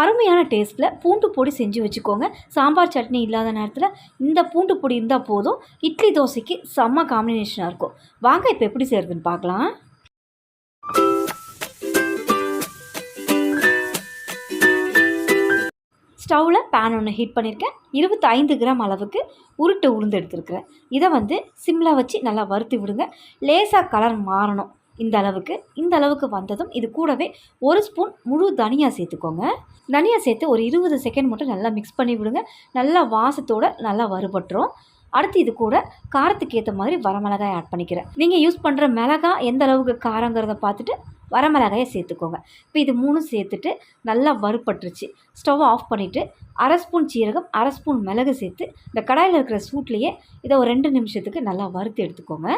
அருமையான டேஸ்ட்டில் பூண்டு பொடி செஞ்சு வச்சுக்கோங்க. சாம்பார் சட்னி இல்லாத நேரத்தில் இந்த பூண்டு பொடி இருந்தால் போதும். இட்லி தோசைக்கு செம்ம காம்பினேஷனாக இருக்கும். வாங்க இப்போ எப்படி செய்கிறதுன்னு பார்க்கலாம். ஸ்டவ்வில் பேன் ஒன்று ஹீட் பண்ணியிருக்கேன் இருபத்தி ஐந்து கிராம் அளவுக்கு உருட்டு உளுந்து எடுத்துருக்குறேன். இதை வந்து சிம்மில் வச்சு நல்லா வறுத்து விடுங்க. லேசாக கலர் மாறணும். இந்த அளவுக்கு இந்த அளவுக்கு வந்ததும் இது கூடவே ஒரு ஸ்பூன் முழு தனியா சேர்த்துக்கோங்க. தனியா சேர்த்து ஒரு இருபது செகண்ட் மட்டும் நல்லா மிக்ஸ் பண்ணி விடுங்க. நல்லா வாசத்தோட நல்லா வறுபட்டுரும். அடுத்து இது கூட காரத்துக்கு ஏற்ற மாதிரி வரமிளகாய் ஆட் பண்ணிக்கிறேன். நீங்கள் யூஸ் பண்ணுற மிளகாய் எந்த அளவுக்கு காரங்கிறத பார்த்துட்டு வரமிளகாயை சேர்த்துக்கோங்க. இப்போ இது மூணும் சேர்த்துட்டு நல்லா வறுப்பட்டுருச்சு ஸ்டவ் ஆஃப் பண்ணிவிட்டு அரை ஸ்பூன் சீரகம் அரை ஸ்பூன் மிளகு சேர்த்து இந்த கடாயில் இருக்கிற சூட்லேயே இதை ஒரு ரெண்டு நிமிஷத்துக்கு நல்லா வறுத்து எடுத்துக்கோங்க.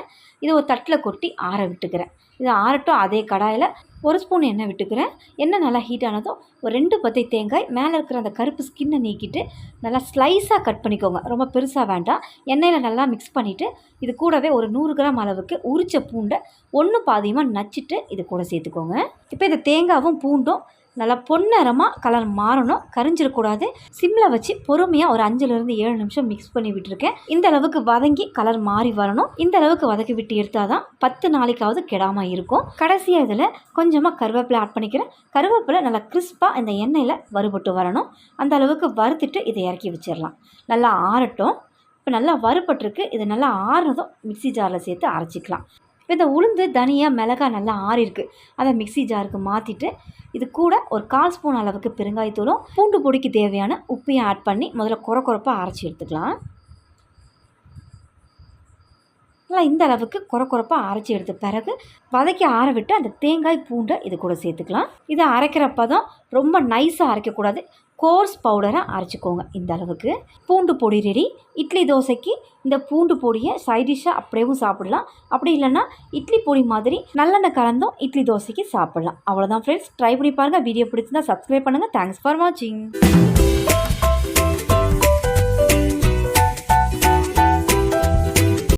இதை ஒரு தட்டில் கொட்டி ஆற விட்டுக்கிறேன். இது ஆறட்டும் அதே கடாயில் ஒரு ஸ்பூன் எண்ணெய் விட்டுக்கிறேன். எண்ணெய் நல்லா ஹீட் ஆனதும் ஒரு ரெண்டு பத்தை தேங்காய் மேலே இருக்கிற அந்த கருப்பு ஸ்கின்னை நீக்கிட்டு நல்லா ஸ்லைஸாக கட் பண்ணிக்கோங்க. ரொம்ப பெருசாக வேண்டாம். எண்ணெயில் நல்லா மிக்ஸ் பண்ணிவிட்டு இது கூடவே ஒரு நூறு கிராம் அளவுக்கு உரிச்ச பூண்டை ஒன்று பாதியமாக நச்சுட்டு இது கூட சேர்த்துக்கோங்க. இப்போ இந்த தேங்காவும் பூண்டும் நல்லா பொன்னிறமாக கலர் மாறணும். கரிஞ்சிடக்கூடாது. சிம்மில் வச்சு பொறுமையாக ஒரு அஞ்சுலேருந்து ஏழு நிமிஷம் மிக்ஸ் பண்ணி விட்டுருக்கேன். இந்த அளவுக்கு வதங்கி கலர் மாறி வரணும். இந்த அளவுக்கு வதக்கி விட்டு எடுத்தால் தான் பத்து நாளைக்காவது கெடாமல் இருக்கும். கடைசியாக இதில் கொஞ்சமாக கருவேப்பிலை ஆட் பண்ணிக்கிறேன். கருவேப்பிலை நல்லா கிறிஸ்பாக இந்த எண்ணெயில் வறுபட்டு வரணும். அந்த அளவுக்கு வறுத்துட்டு இதை இறக்கி வச்சிடலாம். நல்லா ஆறட்டும். இப்போ நல்லா வறுபட்டிருக்கு. இது நல்லா ஆறுனதும் மிக்ஸி ஜாரில் சேர்த்து அரைச்சிக்கலாம். இப்போ இந்த உளுந்து தனியாக மிளகா நல்லா ஆறிருக்கு அதை மிக்ஸி ஜாருக்கு மாற்றிட்டு இது கூட ஒரு கால் ஸ்பூன் அளவுக்கு பெருங்காயத்தூளும் பூண்டு பொடிக்கு தேவையான உப்பையும் ஆட் பண்ணி முதல்ல குறை குறப்பாக அரைச்சி எடுத்துக்கலாம். நல்லா இந்த அளவுக்கு குறை குறைப்பாக அரைச்சி எடுத்த பிறகு வதக்கி ஆற விட்டு அந்த தேங்காய் பூண்டை இது கூட சேர்த்துக்கலாம். இதை அரைக்கிறப்ப தான் ரொம்ப நைஸாக அரைக்கக்கூடாது கோர்ஸ் பவுடராக அரைச்சிக்கோங்க இந்த அளவுக்கு. பூண்டு பொடி ரெடி இட்லி தோசைக்கு இந்த பூண்டு பொடியை சைடிஷ்ஷாக அப்படியேவும் சாப்பிடலாம். அப்படி இல்லைன்னா இட்லி பொடி மாதிரி நல்லெண்ணெய் கலந்தும் இட்லி தோசைக்கு சாப்பிடலாம். அவ்வளோதான் ஃப்ரெண்ட்ஸ் ட்ரை பண்ணி பாருங்கள் வீடியோ பிடிச்சிருந்தா சப்ஸ்கிரைப் பண்ணுங்கள் தேங்க்ஸ் ஃபார் வாட்சிங்